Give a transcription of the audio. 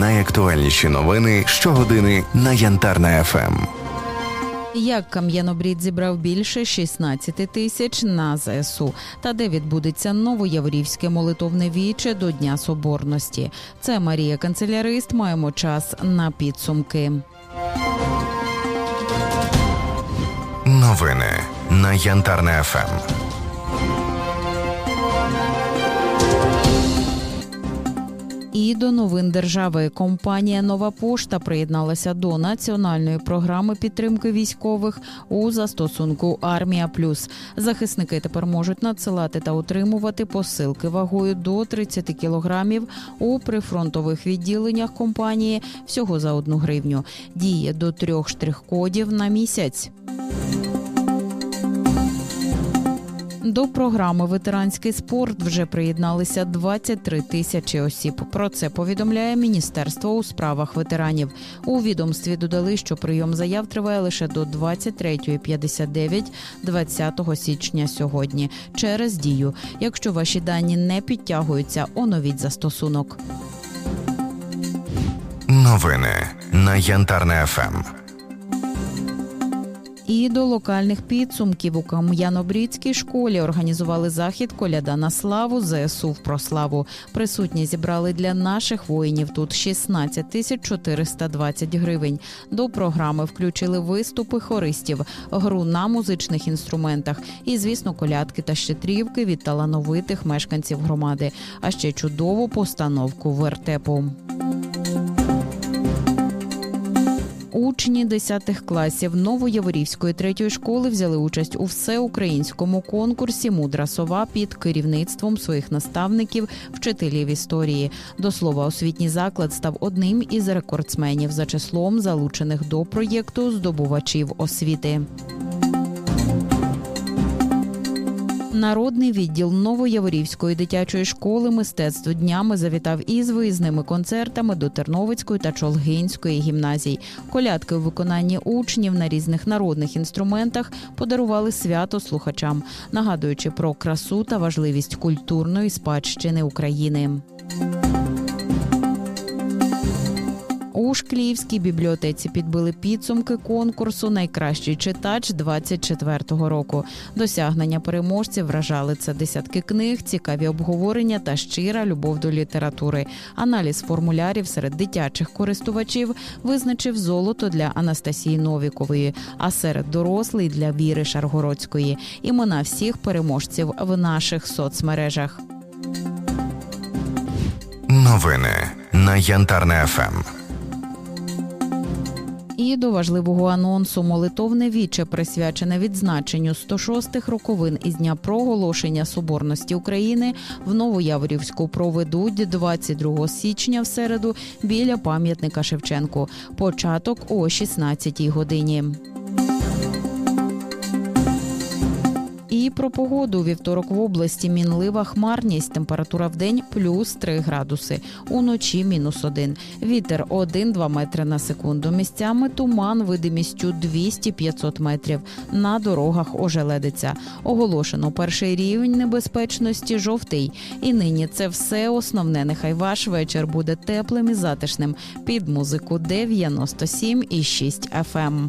Найактуальніші новини щогодини на Янтарна ФМ. Як Кам'янобрід зібрав більше 16 тисяч на ЗСУ, та де відбудеться новояврівське молитовне віче до Дня Соборності. Це Марія Канцелярист. Маємо час на підсумки. Новини на Янтарна ФМ. І до новин держави компанія Нова Пошта приєдналася до національної програми підтримки військових у застосунку Армія Плюс. Захисники тепер можуть надсилати та отримувати посилки вагою до 30 кілограмів у прифронтових відділеннях компанії всього за одну гривню. Діє до трьох штрих-кодів на місяць. До програми Ветеранський спорт вже приєдналися 23 тисячі осіб. Про це повідомляє Міністерство у справах ветеранів. У відомстві додали, що прийом заяв триває лише до 23.59 20 січня сьогодні через дію. Якщо ваші дані не підтягуються, оновіть застосунок. Новини на Янтарна ФМ. І до локальних підсумків у Кам'янобрідській школі організували захід Коляда на славу ЗСУ в прославу. Присутні зібрали для наших воїнів тут 16 тисяч 420 гривень. До програми включили виступи хористів, гру на музичних інструментах і, звісно, колядки та щедрівки від талановитих мешканців громади, а ще чудову постановку вертепу. Учні 10 класів Новояворівської третьої школи взяли участь у всеукраїнському конкурсі Мудра сова під керівництвом своїх наставників, вчителів історії. До слова, освітній заклад став одним із рекордсменів за числом залучених до проєкту здобувачів освіти. Народний відділ Новояворівської дитячої школи мистецтв днями завітав із виїзними концертами до Терновицької та Чолгинської гімназій. Колядки у виконанні учнів на різних народних інструментах подарували свято слухачам, нагадуючи про красу та важливість культурної спадщини України. У Шкліївській бібліотеці підбили підсумки конкурсу Найкращий читач 24-го року. Досягнення переможців вражали це десятки книг, цікаві обговорення та щира любов до літератури. Аналіз формулярів серед дитячих користувачів визначив золото для Анастасії Новікової, а серед дорослих для Віри Шаргородської. Імена всіх переможців в наших соцмережах. Новини на Янтарна ФМ. І до важливого анонсу молитовне віче присвячене відзначенню 106-х роковин із дня проголошення соборності України в Новояворівську проведуть 22 січня в середу біля пам'ятника Шевченку. Початок о 16-й годині. Про погоду вівторок в області мінлива хмарність. Температура в день плюс 3 градуси. Уночі мінус 1. Вітер 1-2 метри на секунду. Місцями туман видимістю 200-500 метрів. На дорогах ожеледиться. Оголошено перший рівень небезпечності жовтий. І нині це все основне. Нехай ваш вечір буде теплим і затишним. Під музику 97,6 FM.